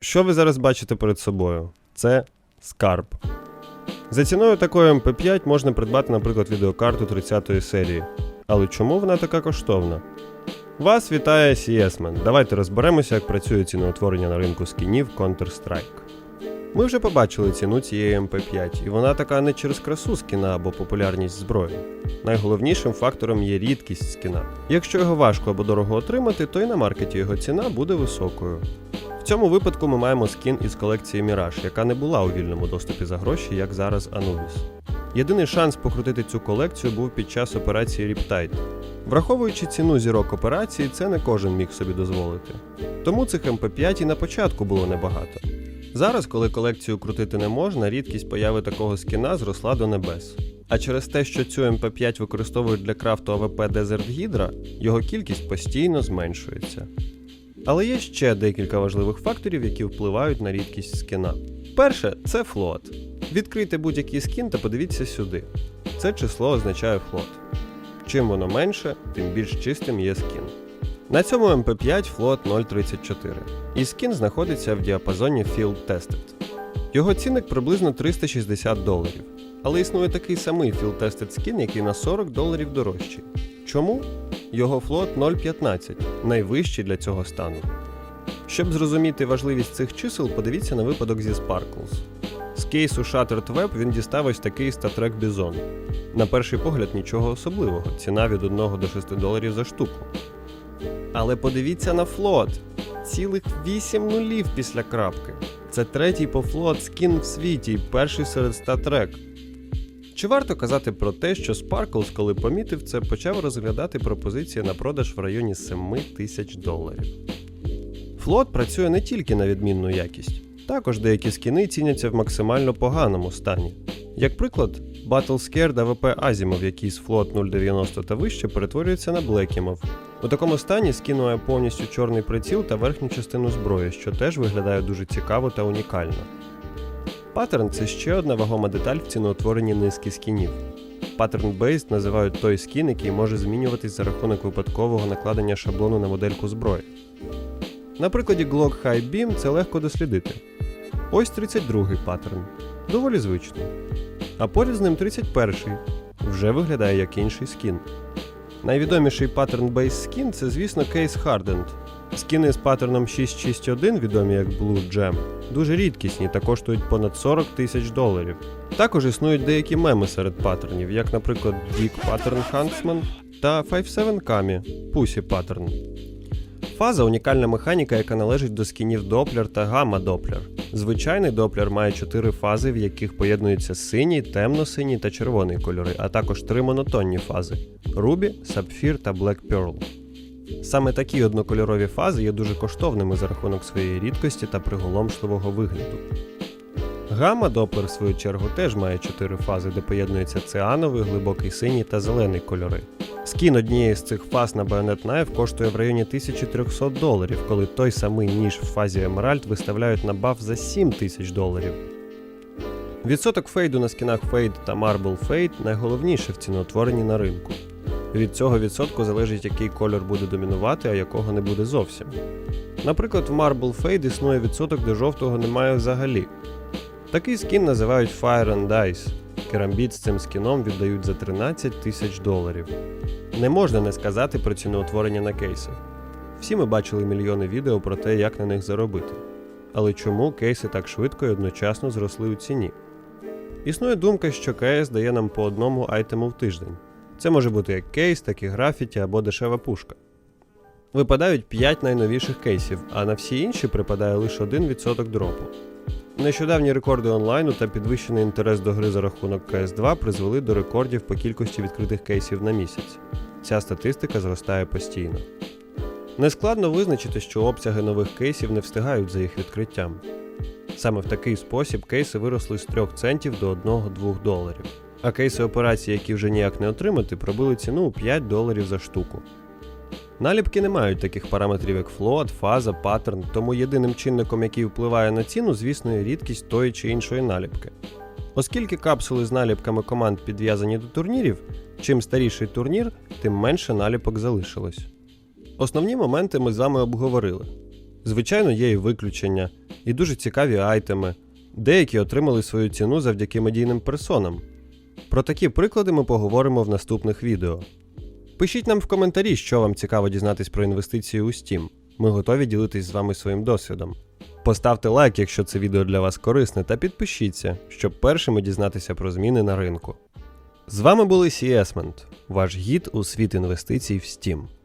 Що ви зараз бачите перед собою? Це скарб. За ціною такої MP5 можна придбати, наприклад, відеокарту 30-ї серії. Але чому вона така коштовна? Вас вітає CSman. Давайте розберемося, як працює ціноутворення на ринку скінів Counter-Strike. Ми вже побачили ціну цієї MP5, і вона така не через красу скіна або популярність зброї. Найголовнішим фактором є рідкість скіна. Якщо його важко або дорого отримати, то і на маркеті його ціна буде високою. Цьому випадку ми маємо скін із колекції Mirage, яка не була у вільному доступі за гроші, як зараз Anubis. Єдиний шанс покрутити цю колекцію був під час операції Riptide. Враховуючи ціну зірок операції, це не кожен міг собі дозволити. Тому цих МП5 і на початку було небагато. Зараз, коли колекцію крутити не можна, рідкість появи такого скіна зросла до небес. А через те, що цю МП5 використовують для крафту АВП Desert Hydra, його кількість постійно зменшується. Але є ще декілька важливих факторів, які впливають на рідкість скіна. Перше це флот. Відкрийте будь-який скін та подивіться сюди. Це число означає флот. Чим воно менше, тим більш чистим є скін. На цьому MP5 флот 0.34, і скін знаходиться в діапазоні Field Tested. Його цінник приблизно 360 доларів. Але існує такий самий Field Tested скін, який на 40 доларів дорожчий. Чому? Його флот 0.15, найвищий для цього стану. Щоб зрозуміти важливість цих чисел, подивіться на випадок зі Sparkles. З кейсу Shattered Web він дістав ось такий статрек Bison. На перший погляд нічого особливого, ціна від 1 до 6 доларів за штуку. Але подивіться на флот. Цілих 8 нулів після крапки. Це третій по флот скін в світі перший серед статрек. Чи варто казати про те, що Sparkles, коли помітив це, почав розглядати пропозиції на продаж в районі 7 тисяч доларів. Флот працює не тільки на відмінну якість, також деякі скіни ціняться в максимально поганому стані. Як приклад, Battlescared AWP Азімов, який з флот 090 та вище перетворюється на Блекімов. У такому стані скін має повністю чорний приціл та верхню частину зброї, що теж виглядає дуже цікаво та унікально. Паттерн це ще одна вагома деталь в ціноутворенні низки скінів. Pattern Based називають той скін, який може змінюватись за рахунок випадкового накладення шаблону на модельку зброї. На прикладі Glock High Beam це легко дослідити. Ось 32-й паттерн, доволі звичний. А поряд з ним 31-й, вже виглядає як інший скін. Найвідоміший паттерн Base Skin це, звісно, Case Hardened. Скіни з паттерном 661, відомі як Blue Gem, дуже рідкісні та коштують понад 40 тисяч доларів. Також існують деякі меми серед паттернів, як, наприклад, Dick Pattern Huntsman та 57 Kami Pussy Pattern. Фаза унікальна механіка, яка належить до скінів Doppler та Gamma Doppler. Звичайний Doppler має чотири фази, в яких поєднуються синій, темно-синій та червоний кольори, а також три монотонні фази Ruby, Sapphire та Black Pearl. Саме такі однокольорові фази є дуже коштовними за рахунок своєї рідкості та приголомшливого вигляду. Гамма Doppler, в свою чергу, теж має чотири фази, де поєднуються циановий, глибокий синій та зелений кольори. Скін однієї з цих фаз на Bayonet Knife коштує в районі 1300 доларів, коли той самий ніж в фазі Emerald виставляють на баф за 7000 доларів. Відсоток фейду на скінах Fade та Marble Fade найголовніше в ціноутворенні на ринку. Від цього відсотку залежить, який кольор буде домінувати, а якого не буде зовсім. Наприклад, в Marble Fade існує відсоток, де жовтого немає взагалі. Такий скін називають Fire and Dice. Керамбіт з цим скіном віддають за 13 тисяч доларів. Не можна не сказати про ціноутворення на кейси. Всі ми бачили мільйони відео про те, як на них заробити. Але чому кейси так швидко і одночасно зросли у ціні? Існує думка, що кейс дає нам по одному айтему в тиждень. Це може бути як кейс, так і графіті або дешева пушка. Випадають 5 найновіших кейсів, а на всі інші припадає лише 1% дропу. Нещодавні рекорди онлайну та підвищений інтерес до гри за рахунок CS2 призвели до рекордів по кількості відкритих кейсів на місяць. Ця статистика зростає постійно. Нескладно визначити, що обсяги нових кейсів не встигають за їх відкриттям. Саме в такий спосіб кейси виросли з 3 центів до 1-2 доларів. А кейси операцій, які вже ніяк не отримати, пробили ціну у 5 доларів за штуку. Наліпки не мають таких параметрів, як флот, фаза, паттерн, тому єдиним чинником, який впливає на ціну, звісно, є рідкість тої чи іншої наліпки. Оскільки капсули з наліпками команд підв'язані до турнірів, чим старіший турнір, тим менше наліпок залишилось. Основні моменти ми з вами обговорили. Звичайно, є і виключення. і дуже цікаві айтеми. Деякі отримали свою ціну завдяки медійним персонам. Про такі приклади ми поговоримо в наступних відео. Пишіть нам в коментарі, що вам цікаво дізнатись про інвестиції у Steam. Ми готові ділитись з вами своїм досвідом. Поставте лайк, якщо це відео для вас корисне, та підпишіться, щоб першими дізнатися про зміни на ринку. З вами були Сіесмент, ваш гід у світ інвестицій в Steam.